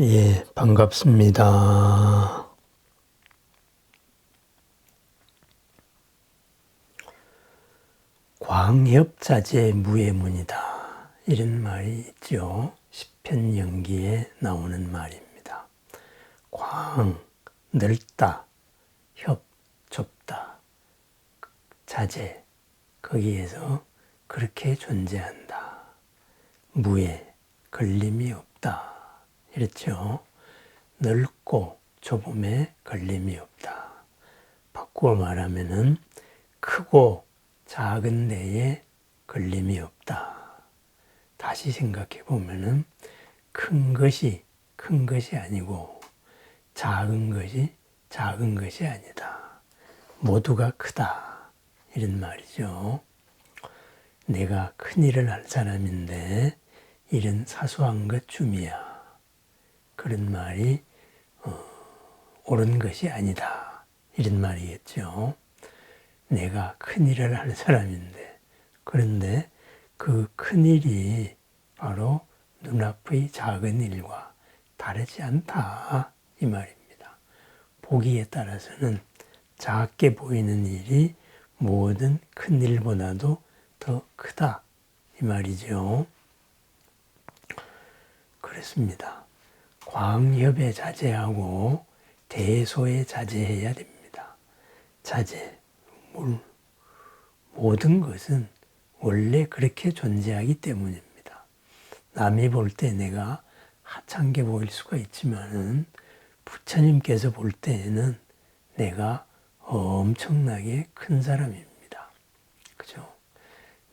예, 반갑습니다. 광협자재 무예문이다. 이런 말이 있죠. 시편 연기에 나오는 말입니다. 광, 넓다, 협, 좁다, 자재, 거기에서 그렇게 존재한다. 무예, 걸림이 없다. 이랬죠. 넓고 좁음에 걸림이 없다. 바꾸어 말하면은 크고 작은 데에 걸림이 없다. 다시 생각해 보면은 큰 것이 큰 것이 아니고 작은 것이 작은 것이 아니다. 모두가 크다. 이런 말이죠. 내가 큰 일을 할 사람인데 이런 사소한 것 쯤이야. 그런 말이 어, 옳은 것이 아니다. 이런 말이겠죠. 내가 큰 일을 할 사람인데 그런데 그 큰 일이 바로 눈앞의 작은 일과 다르지 않다 이 말입니다. 보기에 따라서는 작게 보이는 일이 모든 큰 일보다도 더 크다 이 말이죠. 그렇습니다. 광협에 자제하고 대소에 자제해야 됩니다. 자제, 물, 모든 것은 원래 그렇게 존재하기 때문입니다. 남이 볼 때 내가 하찮게 보일 수가 있지만은 부처님께서 볼 때에는 내가 엄청나게 큰 사람입니다. 그죠?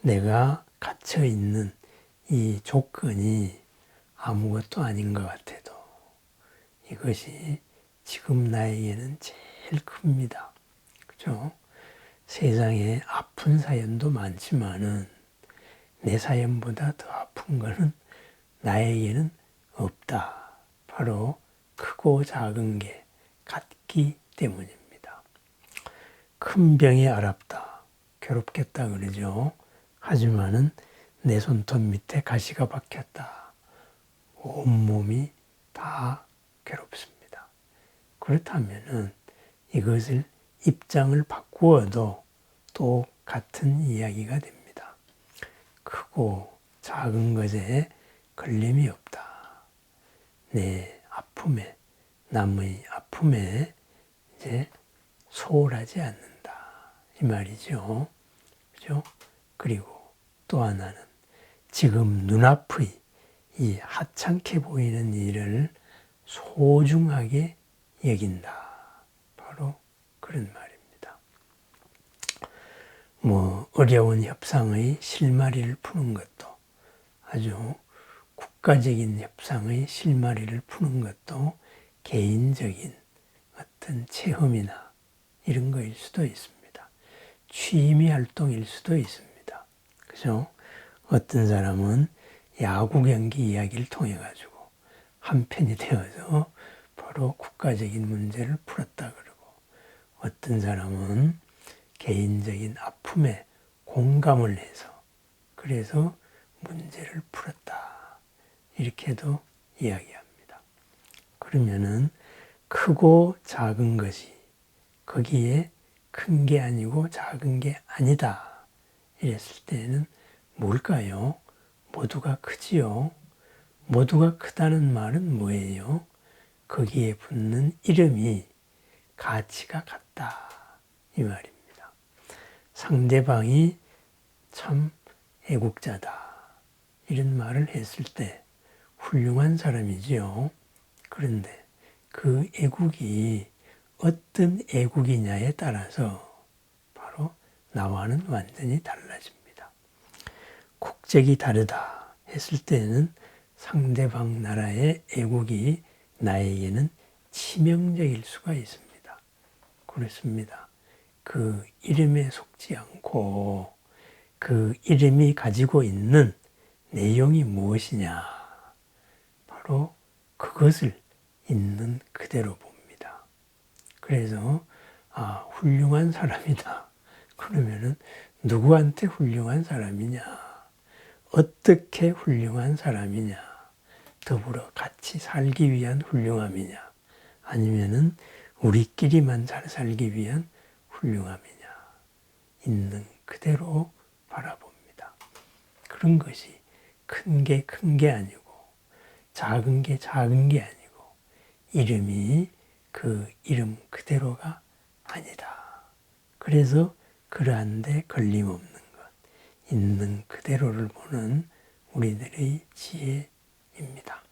내가 갇혀 있는 이 조건이 아무것도 아닌 것 같아도 이것이 지금 나에게는 제일 큽니다. 그죠? 세상에 아픈 사연도 많지만은 내 사연보다 더 아픈 것은 나에게는 없다. 바로 크고 작은 게 같기 때문입니다. 큰 병이 아랍다. 괴롭겠다 그러죠. 하지만은 내 손톱 밑에 가시가 박혔다. 온몸이 다 괴롭습니다. 그렇다면은 이것을 입장을 바꾸어도 또 같은 이야기가 됩니다. 크고 작은 것에 걸림이 없다. 내 아픔에, 남의 아픔에 이제 소홀하지 않는다. 이 말이죠. 그죠? 그리고 또 하나는 지금 눈앞의 이 하찮게 보이는 일을 소중하게 여긴다. 바로 그런 말입니다. 뭐, 어려운 협상의 실마리를 푸는 것도 아주 국가적인 협상의 실마리를 푸는 것도 개인적인 어떤 체험이나 이런 거일 수도 있습니다. 취미 활동일 수도 있습니다. 그죠? 어떤 사람은 야구 경기 이야기를 통해 가지고 한 편이 되어서 바로 국가적인 문제를 풀었다 그러고 어떤 사람은 개인적인 아픔에 공감을 해서 그래서 문제를 풀었다. 이렇게도 이야기합니다. 그러면은 크고 작은 것이 거기에 큰 게 아니고 작은 게 아니다. 이랬을 때는 뭘까요? 모두가 크지요. 모두가 크다는 말은 뭐예요? 거기에 붙는 이름이 가치가 같다. 이 말입니다. 상대방이 참 애국자다. 이런 말을 했을 때 훌륭한 사람이지요. 그런데 그 애국이 어떤 애국이냐에 따라서 바로 나와는 완전히 달라집니다. 국적이 다르다 했을 때는 상대방 나라의 애국이 나에게는 치명적일 수가 있습니다. 그렇습니다. 그 이름에 속지 않고 그 이름이 가지고 있는 내용이 무엇이냐. 바로 그것을 있는 그대로 봅니다. 그래서, 아, 훌륭한 사람이다. 그러면은 누구한테 훌륭한 사람이냐? 어떻게 훌륭한 사람이냐? 더불어 같이 살기 위한 훌륭함이냐 아니면은 우리끼리만 잘 살기 위한 훌륭함이냐 있는 그대로 바라봅니다. 그런 것이 큰 게 큰 게 아니고 작은 게 작은 게 아니고 이름이 그 이름 그대로가 아니다. 그래서 그러한데 걸림없는 것, 있는 그대로를 보는 우리들의 지혜입니다.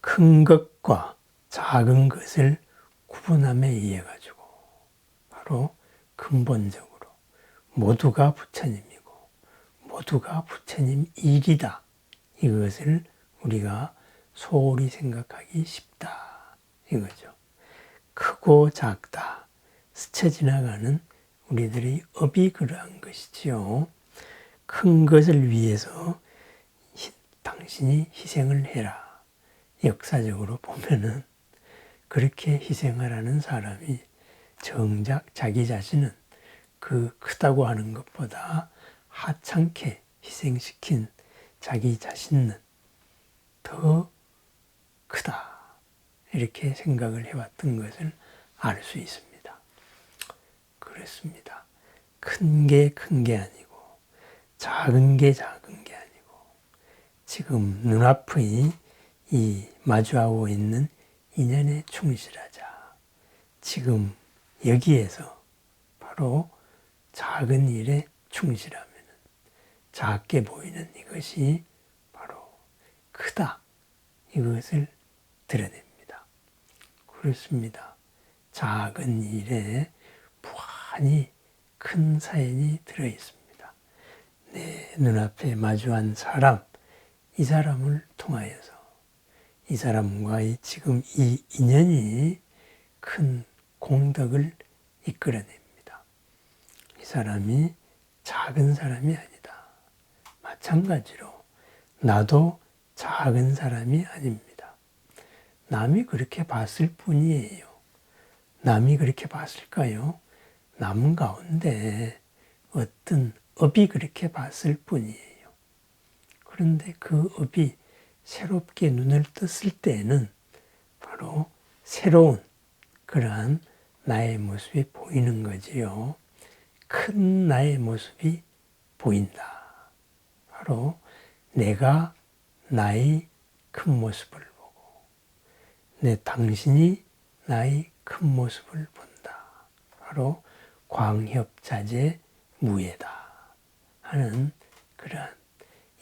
큰 것과 작은 것을 구분함에 의해 가지고 바로 근본적으로 모두가 부처님이고 모두가 부처님 일이다. 이것을 우리가 소홀히 생각하기 쉽다. 이거죠. 크고 작다. 스쳐 지나가는 우리들의 업이 그러한 것이지요. 큰 것을 위해서 당신이 희생을 해라. 역사적으로 보면은 그렇게 희생하라는 사람이 정작 자기 자신은 그 크다고 하는 것보다 하찮게 희생시킨 자기 자신은 더 크다. 이렇게 생각을 해왔던 것을 알 수 있습니다. 그렇습니다. 큰 게 큰 게 아니고, 작은 게 작은 게 아니고, 지금 눈앞의 이 마주하고 있는 인연에 충실하자. 지금 여기에서 바로 작은 일에 충실하면 작게 보이는 이것이 바로 크다. 이것을 드러냅니다. 그렇습니다. 작은 일에 무한히 큰 사연이 들어 있습니다. 내 눈앞에 마주한 사람, 이 사람을 통하여서 이 사람과의 지금 이 인연이 큰 공덕을 이끌어냅니다. 이 사람이 작은 사람이 아니다. 마찬가지로 나도 작은 사람이 아닙니다. 남이 그렇게 봤을 뿐이에요. 남이 그렇게 봤을까요? 남 가운데 어떤 업이 그렇게 봤을 뿐이에요. 그런데 그 업이 새롭게 눈을 떴을 때는 바로 새로운 그러한 나의 모습이 보이는 거지요. 큰 나의 모습이 보인다. 바로 내가 나의 큰 모습을 보고 내 당신이 나의 큰 모습을 본다. 바로 광협자재 무예다 하는 그러한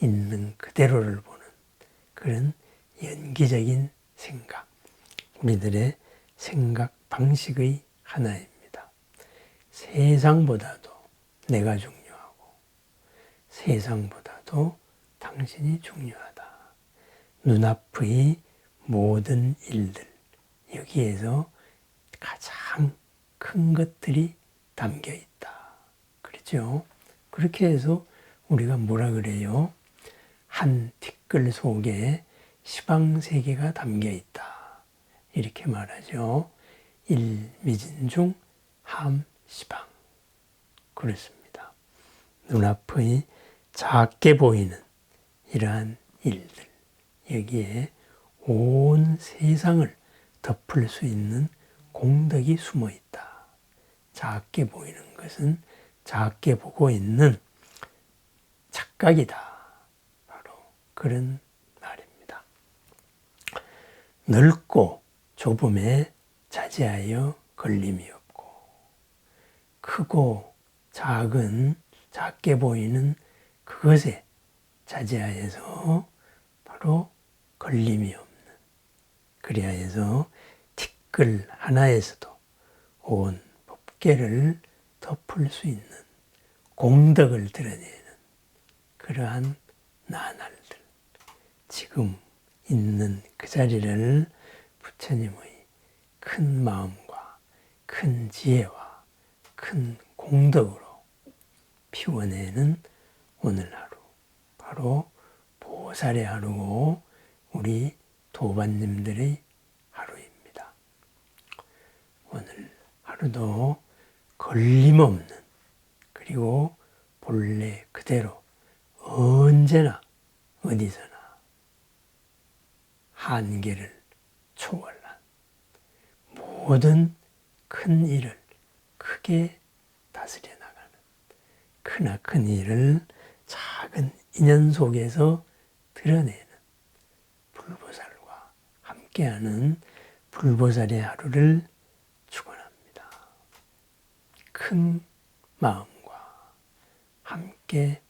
있는 그대로를 보는 그런 연기적인 생각, 우리들의 생각 방식의 하나입니다. 세상보다도 내가 중요하고 세상보다 도 당신이 중요하다. 눈앞의 모든 일들, 여기에서 가장 큰 것들이 담겨 있다. 그렇죠? 그렇게 해서 우리가 뭐라 그래요? 한 티끌 속에 시방 세계가 담겨 있다. 이렇게 말하죠. 일미진중 함 시방. 그렇습니다. 눈앞의 작게 보이는 이러한 일들, 여기에 온 세상을 덮을 수 있는 공덕이 숨어 있다. 작게 보이는 것은 작게 보고 있는 착각이다. 바로 그런 말입니다. 넓고 좁음에 자제하여 걸림이 없고, 크고 작은 작게 보이는 그것에 자제하여서 바로 걸림이 없는 그리하여서 티끌 하나에서도 온 법계를 덮을 수 있는 공덕을 드러내는 그러한 나날들 지금 있는 그 자리를 부처님의 큰 마음과 큰 지혜와 큰 공덕으로 피워내는 오늘 하루 바로 보살의 하루고 우리 도반님들의 하루입니다. 오늘 하루도 걸림없는 그리고 본래 그대로 언제나 어디서나 한계를 초월한 모든 큰 일을 크게 다스려 나가는 크나큰 일을 작은 인연 속에서 드러내는 불보살과 함께하는 불보살의 하루를. 큰 마음과 함께